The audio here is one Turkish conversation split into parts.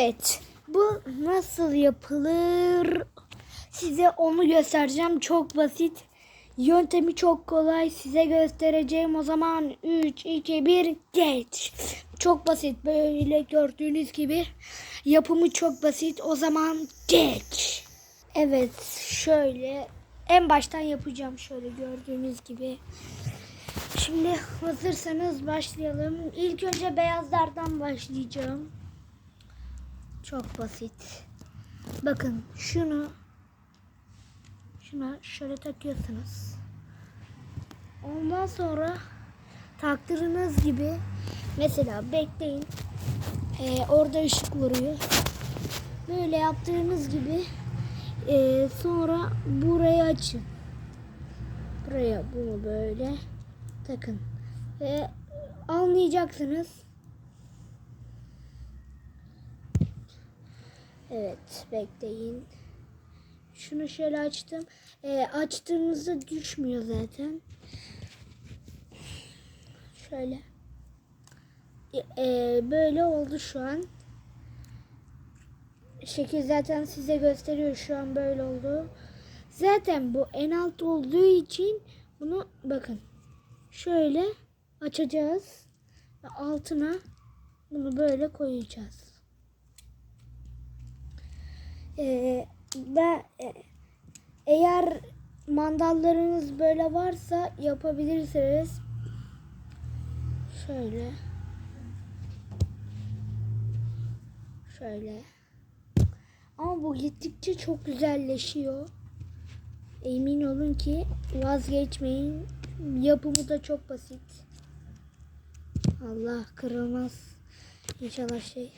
Evet. Bu nasıl yapılır? Size onu göstereceğim. Çok basit. Yöntemi çok kolay. Size göstereceğim. O zaman 3, 2, 1 geç. Çok basit. Böyle gördüğünüz gibi. Yapımı çok basit. O zaman geç. Evet. Şöyle. En baştan yapacağım. Şöyle gördüğünüz gibi. Şimdi hazırsanız başlayalım. İlk önce beyazlardan başlayacağım. Çok basit. Bakın şunu şuna şöyle takıyorsunuz. Ondan sonra taktığınız gibi mesela bekleyin. Ee, orada ışık vuruyor. Böyle yaptığınız gibi ee, sonra burayı açın. Buraya bunu böyle takın. Ve anlayacaksınız. Evet bekleyin. Şunu şöyle açtım. Ee, açtığımızda düşmüyor zaten. Şöyle. Ee, böyle oldu şu an. Şekil zaten size gösteriyor şu an böyle oldu. Zaten bu en alt olduğu için bunu bakın. Şöyle açacağız. Altına bunu böyle koyacağız. Ee, ben e, eğer mandallarınız böyle varsa yapabilirsiniz. Şöyle. Şöyle. Ama bu gittikçe çok güzelleşiyor. Emin olun ki vazgeçmeyin. Yapımı da çok basit. Allah kırılmaz. İnşallah şey.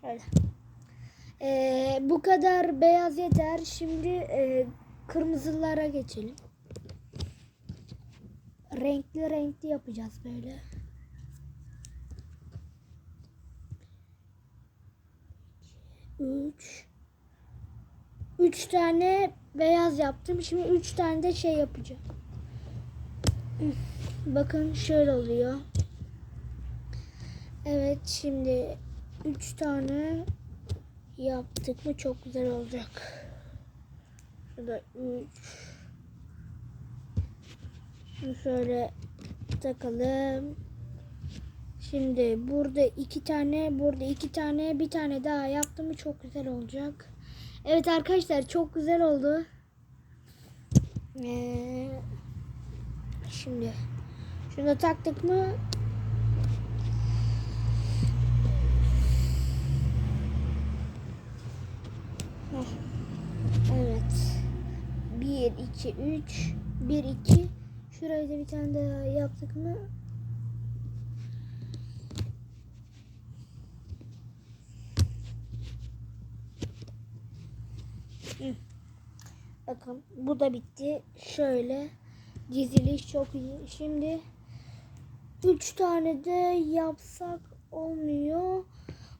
Şöyle. Ee, bu kadar beyaz yeter. Şimdi e, kırmızılara geçelim. Renkli renkli yapacağız böyle. Üç. Üç tane beyaz yaptım. Şimdi üç tane de şey yapacağım. Bakın şöyle oluyor. Evet şimdi üç tane yaptık mı çok güzel olacak. Şurada üç. Şunu şöyle takalım. Şimdi burada iki tane, burada iki tane, bir tane daha yaptım mı çok güzel olacak. Evet arkadaşlar çok güzel oldu. Ee, şimdi şunu da taktık mı. Evet. 1, 2, 3. 1, 2. Şurayı da bir tane daha yaptık mı? Bakın bu da bitti. Şöyle diziliş çok iyi. Şimdi 3 tane de yapsak olmuyor.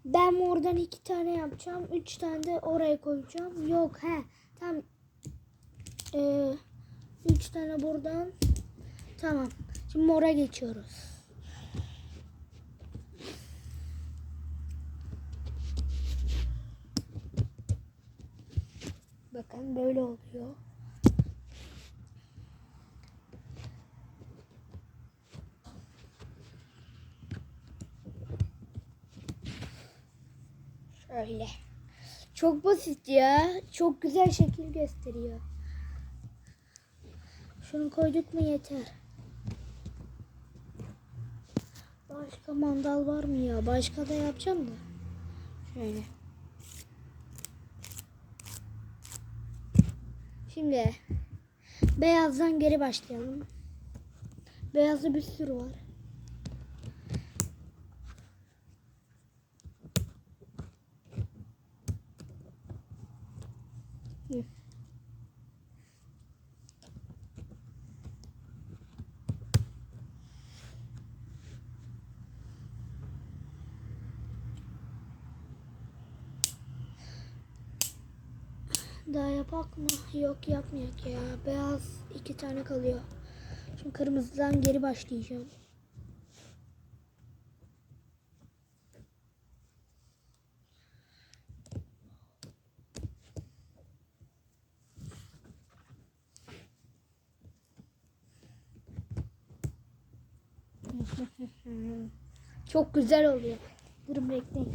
Ben oradan iki tane yapacağım. Üç tane de oraya koyacağım. Yok he. Tam ee, üç tane buradan. Tamam. Şimdi mora geçiyoruz. Bakın böyle oluyor. Şöyle. Çok basit ya. Çok güzel şekil gösteriyor. Şunu koyduk mu yeter. Başka mandal var mı ya? Başka da yapacağım da. Şöyle. Şimdi beyazdan geri başlayalım. Beyazda bir sürü var. Hı. Daha yapak mı? Yok yapmayak ya. Beyaz iki tane kalıyor. Şimdi kırmızıdan geri başlayacağım. Çok güzel oluyor. Durun bekleyin.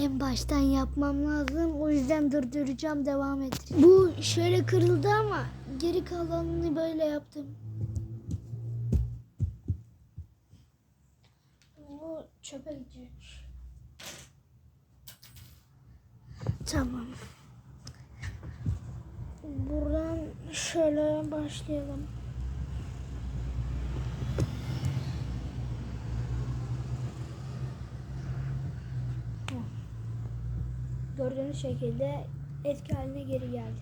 En baştan yapmam lazım. O yüzden durduracağım, devam edeceğim. Bu şöyle kırıldı ama geri kalanını böyle yaptım. Bu çöpe gidecek. Tamam. Buradan şöyle başlayalım. Gördüğünüz şekilde eski haline geri geldi.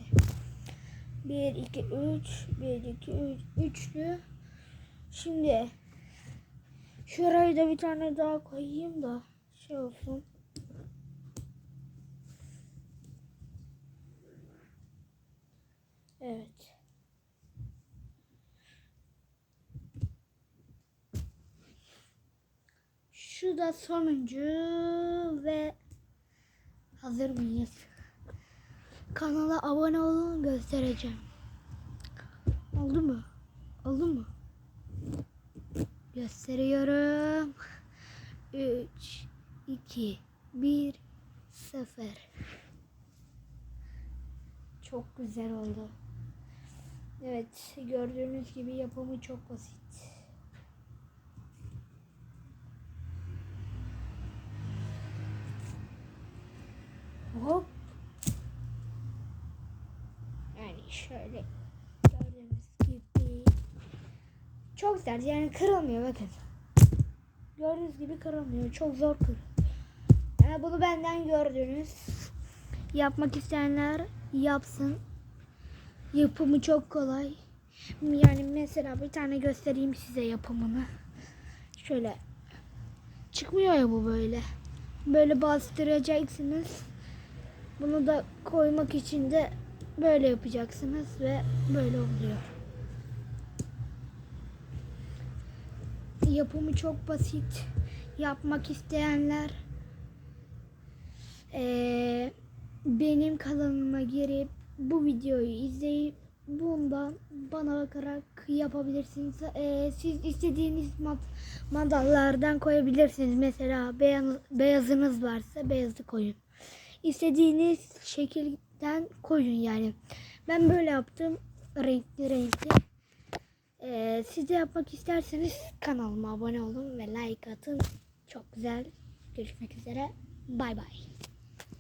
1, 2, 3, 1, 2, 3, üçlü. Şimdi şurayı da bir tane daha koyayım da şey olsun. Evet. Şu da sonuncu ve hazır mıyız? Kanala abone olun göstereceğim. Oldu mu? Oldu mu? Gösteriyorum. 3 2 1 0 Çok güzel oldu. Evet, gördüğünüz gibi yapımı çok basit. Hop. Yani şöyle gördüğünüz gibi çok güzel yani kırılmıyor bakın. Gördüğünüz gibi kırılmıyor. Çok zor kır. Yani bunu benden gördünüz. Yapmak isteyenler yapsın. Yapımı çok kolay. Yani mesela bir tane göstereyim size yapımını. Şöyle çıkmıyor ya bu böyle. Böyle bastıracaksınız. Bunu da koymak için de böyle yapacaksınız ve böyle oluyor. Yapımı çok basit. Yapmak isteyenler eee, benim kanalıma girip bu videoyu izleyip bundan bana bakarak yapabilirsiniz. Eee, siz istediğiniz mat madallardan koyabilirsiniz. Mesela beyaz, beyazınız varsa beyazı koyun. İstediğiniz şekilden koyun yani. Ben böyle yaptım. Renkli renkli. Ee, siz de yapmak isterseniz kanalıma abone olun ve like atın. Çok güzel. Görüşmek üzere. Bay bay.